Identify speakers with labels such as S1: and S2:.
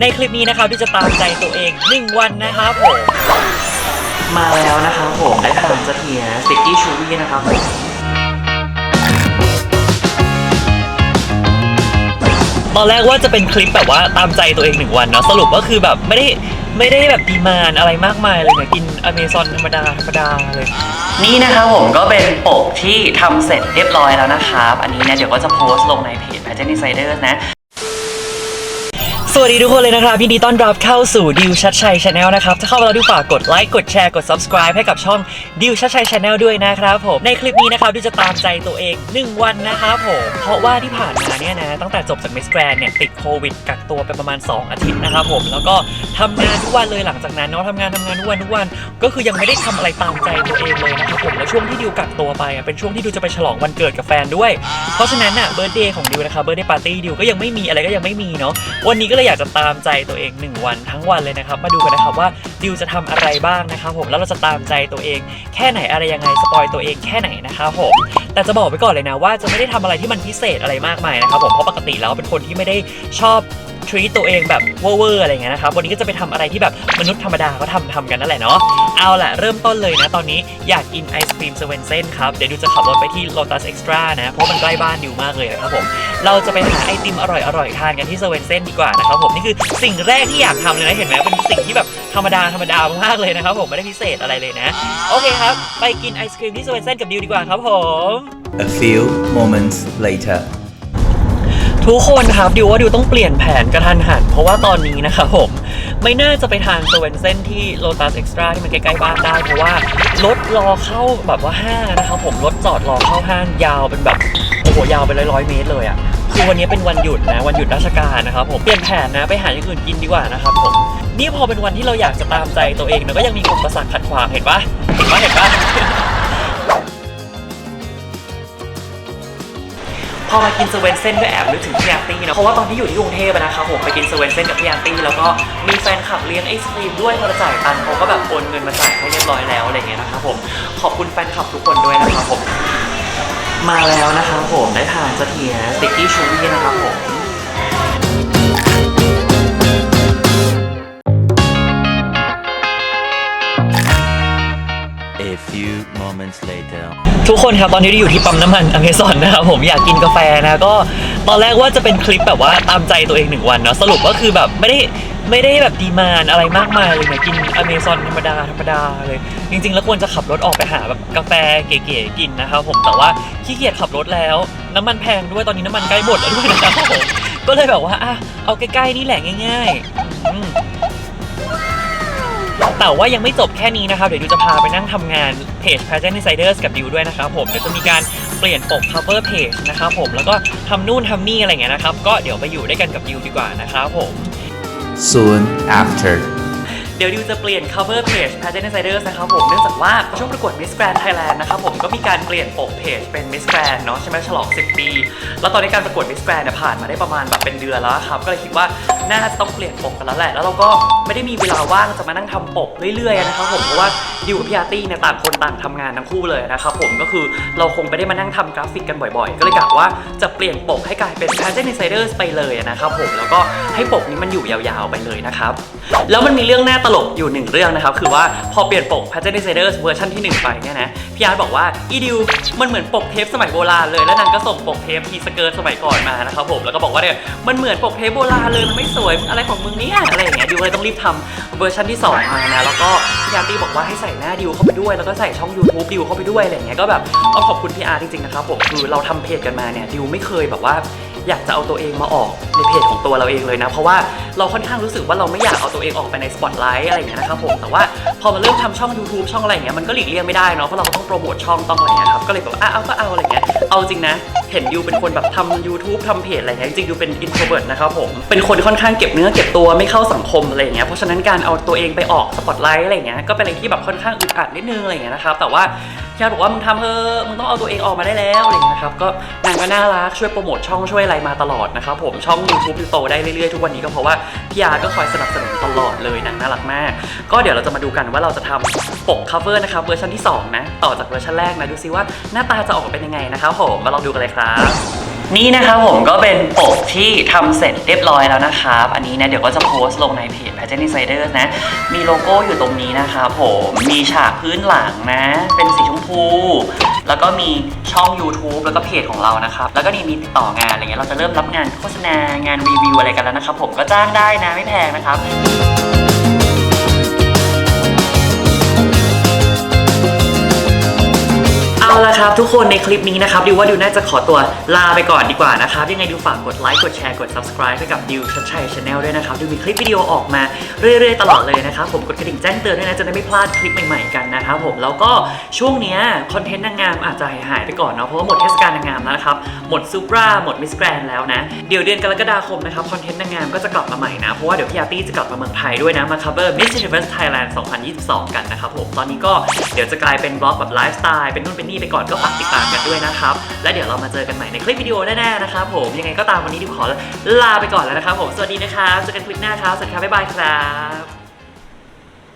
S1: ในคลิปนี้นะครับที่จะตามใจตัวเอง1วันนะครับผมมาแล้วนะครับผมได้ทานสเทียสติกกี้ชูวี่นะครับผมตอนแรกว่าจะเป็นคลิปแบบว่าตามใจตัวเองหนึ่งวันเนาะสรุปก็คือแบบไม่ได้ไม่ได้แบบดีมานอะไรมากมายเลยเนี่ยกินอเมซอนธรรมดาธรรมดาเลย นี่นะครับผมก็เป็นปกที่ทำเสร็จเรียบร้อยแล้วนะครับ อันนี้เนี่ยเดี๋ยวก็จะโพสต์ลงในเพจ Pageant Insiders นะ สวัสดีทุกคนเลยนะครับยินดีต้อนรับเข้าสู่ดิวชัดชัยชาแนลนะครับถ้าเข้ามาแล้วดิวฝากกดไลค์กดแชร์กด subscribe ให้กับช่องดิวชัดชัยชาแนลด้วยนะครับผมในคลิปนี้นะครับดิวจะตามใจตัวเอง 1 วันนะครับผมเพราะว่าที่ผ่านมาเนี่ยนะตั้งแต่จบจากมิสแกรนเนี่ยติดโควิดกักตัวไปประมาณ 2 อาทิตย์นะครับผมแล้วก็ทำงานทุกวันเลยหลังจากนั้นเนาะทำงานทำงานทุกวันทุกวันก็คือยังไม่ได้ทำอะไรตามใจตัวเองเลยนะครับผมแล้วช่วงที่ดิวกักตัวไปเป็นช่วงที่ดิวจะไปฉลองวันเกิดกับแฟนด้วย เพราะฉะนั้นอะเบิร์ดเดย์ของดิวนะครับเบิร์ดเดย์ปาร์ตี้ดิวก็ยังไม่มีอะไรก็ยังไม่มีเนาะวันนี้ก็เลยอยากจะตามใจตัวเอง 1 วันทั้งวันเลยนะครับ มาดูกันนะครับว่าดิวจะทำอะไรบ้างนะครับผมแล้วเราจะตามใจตัวเอง แค่ไหนอะไรยังไงสปอยตัวเองแค่ไหนนะครับผมแต่จะบอกไว้ก่อนเลยนะว่าจะไม่ได้ทำอะไรที่มันพิเศษอะไรมากมายนะครับผมเพราะปกติแล้วเป็นคนที่ไม่ได้ชอบ ทรีตตัวเองแบบเวอร์ๆอะไรเงี้ยนะครับ วันนี้ก็จะไปทำอะไรที่แบบมนุษย์ธรรมดาเขาทำทำกันนั่นแหละเนาะ เอาละเริ่มต้นเลยนะ ตอนนี้อยากกินไอศครีมเซเว่นเซนครับ เดี๋ยวดิวจะขับรถไปที่ Lotus Extra นะ เพราะมันใกล้บ้านดิวมากเลยนะครับผม เราจะไปหาไอติมอร่อยๆทานกันที่เซเว่นเซนดีกว่านะครับผม นี่คือสิ่งแรกที่อยากทำเลยนะ เห็นไหมเป็นสิ่งที่แบบธรรมดาธรรมดามากเลยนะครับผมไม่ได้พิเศษอะไรเลยนะ โอเคครับ ไปกินไอศครีมที่เซเว่นเซนกับดิวดีกว่าครับผม
S2: A few moments later.
S1: ทุกคนครับดิวว่าดิวต้องเปลี่ยนแผนกระทันหัน เพราะว่าตอนนี้นะครับผม ไม่น่าจะไปทานสเวนเซนที่ Lotus Extra ที่มันใกล้ๆบ้านได้ เพราะว่ารถรอเข้าแบบว่าห้างนะครับผมรถจอดรอเข้าห้างยาวเป็นแบบโอ้โหยาวเป็นร้อยๆเมตรเลยอะ่ะคือวันนี้เป็นวันหยุดนะวันหยุดราชการนะครับผมเปลี่ยนแผนนะไปหาอย่างอื่นกินดีกว่านะครับผมนี่พอเป็นวันที่เราอยากจะตามใจตัวเองนะก็ยังมีอุปสรรคขัดขวางเห็นปะเห็นปะเห็นปะ พอมากินเซเว่นเซนก็แอบนึกถึงพี่อาร์ตี้นะเพราะว่าตอนที่อยู่ที่กรุงเทพอะนะคะผมไปกินเซเว่นเซนกับพี่อาร์ตี้แล้วก็มีแฟนคลับเลี้ยงไอศครีมด้วยพอเราจ่ายตังค์เขาก็แบบโอนเงินมาจ่ายให้เรียบร้อยแล้วอะไรเงี้ยนะครับผมขอบคุณแฟนคลับทุกคนด้วยนะครับผมมาแล้วนะคะผมได้ทานสเตียสติกกี้ชูวี่นะครับผม ทุกคนครับตอนนี้อยู่ที่ปั๊มน้ำมันอเมซอนนะครับผมอยากกินกาแฟนะก็ตอนแรกว่าจะเป็นคลิปแบบว่าตามใจตัวเองหนึ่งวันเนาะสรุปก็คือแบบไม่ได้ไม่ได้แบบดีมานอะไรมากมายเลยเนี่ยกินอเมซอนธรรมดาธรรมดาเลย จริง ๆ แล้วควรจะขับรถออกไปหาแบบกาแฟเก๋ๆกินนะครับผมแต่ว่าขี้เกียจขับรถแล้ว น้ำมันแพงด้วยตอนนี้น้ำมันใกล้หมดแล้วด้วยนะครับผมก็เลยแบบว่าอะเอาใกล้ๆนี่แหละง่าย ๆ แต่ว่ายังไม่จบแค่นี้นะครับ เดี๋ยวดิวจะพาไปนั่งทำงานเพจ Pageant Insiders กับดิวด้วยนะครับผมเดี๋ยวจะมีการเปลี่ยนปก cover page นะครับผมแล้วก็ทำนู่นทำนี่อะไรเงี้ยนะครับ ก็เดี๋ยวไปอยู่ด้วยกันกับดิวดีกว่านะครับผม
S2: Soon after.
S1: เดี๋ยวดิวจะเปลี่ยน cover page Pageant Insiders นะครับผม เนื่องจากว่าช่วงประกวด Miss Grand Thailand นะครับผมก็มีการเปลี่ยนปกเพจเป็น Miss Grand เนาะใช่ไหมฉลอง 10 ปี แล้วตอนนี้การประกวด Miss Grand เนี่ยผ่านมาได้ประมาณแบบเป็นเดือนแล้วครับ ก็เลยคิดว่าน่าจะต้องเปลี่ยนปกกันแล้วแหละ แล้วเราก็ไม่ได้มีเวลาว่างจะมานั่งทำปกเรื่อยๆนะครับผมเพราะว่าดิวกับพี่อาร์ตี้เนี่ยต่างคนต่างทำงานทั้งคู่เลยนะครับผมก็คือเราคงไม่ได้มานั่งทำกราฟิกกันบ่อยๆ ก็เลยกะว่าจะเปลี่ยนปกให้กลายเป็น Pageant Insiders ไปเลยนะครับผมแล้วก็ให้ปกนี้มันอยู่ยาวๆไปเลยนะครับแล้วมันมีเรื่องน่าตลกอยู่หนึ่งเรื่องนะครับ คือว่าพอเปลี่ยนปก Pageant Insiders เวอร์ชันที่ 1 ไปเนี่ยนะพี่อาร์ตบอกว่า อีดิวมันเหมือนปกเทปสมัยโบราณเลย แล้วนางก็ส่งปกเทปทีสเกิร์ตสมัยก่อนมานะครับผม แล้วก็บอกว่าเนี่ยมันเหมือนปกเทปโบราณเลยมันไม่สวยอะไรของมึงเนี่ยอะไรอย่างเงี้ยดิวเลยต้องรีบทำเวอร์ชันที่ 2 มานะแล้วก็พี่อาร์ตีบอกว่าให้ใส่หน้าดิวเข้าไปด้วย แล้วก็ใส่ช่อง YouTube ดิวเข้าไปด้วยอะไรอย่างเงี้ยก็แบบต้องขอบคุณพี่อาร์ตจริงๆนะครับผมคือเราทำเพจกันมาเนี่ยดิวไม่เคยแบบว่า อยากจะเอาตัวเองมาออกในเพจของตัวเราเองเลยนะ เพราะว่าเราค่อนข้างรู้สึกว่าเราไม่อยากเอาตัวเองออกไปในสปอตไลท์อะไรอย่างเงี้ยนะครับผมแต่ว่าพอมาเริ่มทำช่อง YouTube ช่องอะไรเงี้ยมันก็หลีกเลี่ยงไม่ได้เนาะเพราะเราก็ต้องโปรโมทช่องต้องอะไรเงี้ยครับก็เลยแบบอะเอาก็เอาอะไรเงี้ยเอาจริงนะ เห็นดิวเป็นคนแบบทำ YouTube ทำเพจอะไรเงี้ยจริงๆดิวเป็น introvert นะครับผมเป็นคนค่อนข้างเก็บเนื้อเก็บตัวไม่เข้าสังคมอะไรเงี้ยเพราะฉะนั้นการเอาตัวเองไปออกสปอตไลท์อะไรเงี้ยก็เป็นอะไรที่แบบค่อนข้างอึดอัดนิดนึงอะไรเงี้ยนะครับแต่ว่าพี่อาร์ตบอกว่ามึงทำเถอะมึงต้องเอาตัวเองออกมาได้แล้วอะไรเงี้ยนะครับก็นางก็น่ารักช่วยโปรโมทช่องช่วยอะไรมาตลอดนะครับผมช่อง YouTube ดิวโตได้เรื่อยๆทุกวันนี้ก็เพราะว่าพี่อาก็คอยสนับสนุนตลอดเลยนางน่ารักมาก ก็เดี๋ยวเราจะมาดูกันว่าเราจะทำปก cover นะครับเวอร์ชันที่สองนะต่อจากเวอร์ชันแรกนะดูซิว่าหน้าตาจะออกเป็นยังไงนะครับผมมาลองดูกันเลยครับนี่นะครับผมก็เป็นปกที่ทำเสร็จเรียบร้อยแล้วนะครับ อันนี้นะเดี๋ยวก็จะโพสต์ลงในเพจ Pageant Insiders นะ มีโลโก้อยู่ตรงนี้นะครับผม มีฉากพื้นหลังนะ เป็นสีชมพู แล้วก็มีช่อง YouTube แล้วก็เพจของเรานะครับ แล้วก็นี่มีติดต่องานอะไรเงี้ย เราจะเริ่มรับงานโฆษณางานรีวิวอะไรกันแล้วนะครับผม ก็จ้างได้นะไม่แพงนะครับ เอาละครับทุกคนในคลิปนี้นะครับดิวว่าดิวน่าจะขอตัวลาไปก่อนดีกว่านะครับยังไงดิวฝากกดไลค์กดแชร์กด subscribe ให้กับดิวชัดชัยชาแนลด้วยนะครับดิวมีคลิปวิดีโอออกมาเรื่อยๆตลอดเลยนะครับผมกดกระดิ่งแจ้งเตือนด้วยนะจะได้ไม่พลาดคลิปใหม่ๆกันนะครับผมแล้วก็ช่วงเนี้ยคอนเทนต์นางงามอาจจะหายไปก่อนเนาะเพราะว่าหมดเทศกาลนางงามแล้วนะครับหมดซูปราหมดมิสแกรนแล้วนะเดี๋ยวเดือนกรกฎาคมนะครับคอนเทนต์นางงามก็จะกลับมาใหม่นะเพราะว่าเดี๋ยวพี่อาร์ตี้จะกลับมาเมืองไทยด้วยนะมา cover Miss Universe Thailand 2022 กันนะครับผมตอนนี้ก็เดี๋ยวจะกลายเป็นบล็อกแบบไลฟ์สไตล์เป็นนู่นเป็นนี่ไปก่อนก็ฝากติดตามกันด้วยนะครับ และเดี๋ยวเรามาเจอกันใหม่ในคลิปวิดีโอแน่ๆนะครับผมยังไงก็ตามวันนี้ดิวขอลาไปก่อนแล้วนะครับผมสวัสดีนะครับเจอกันคลิปหน้าครับสวัสดีครับบ๊ายบายครับ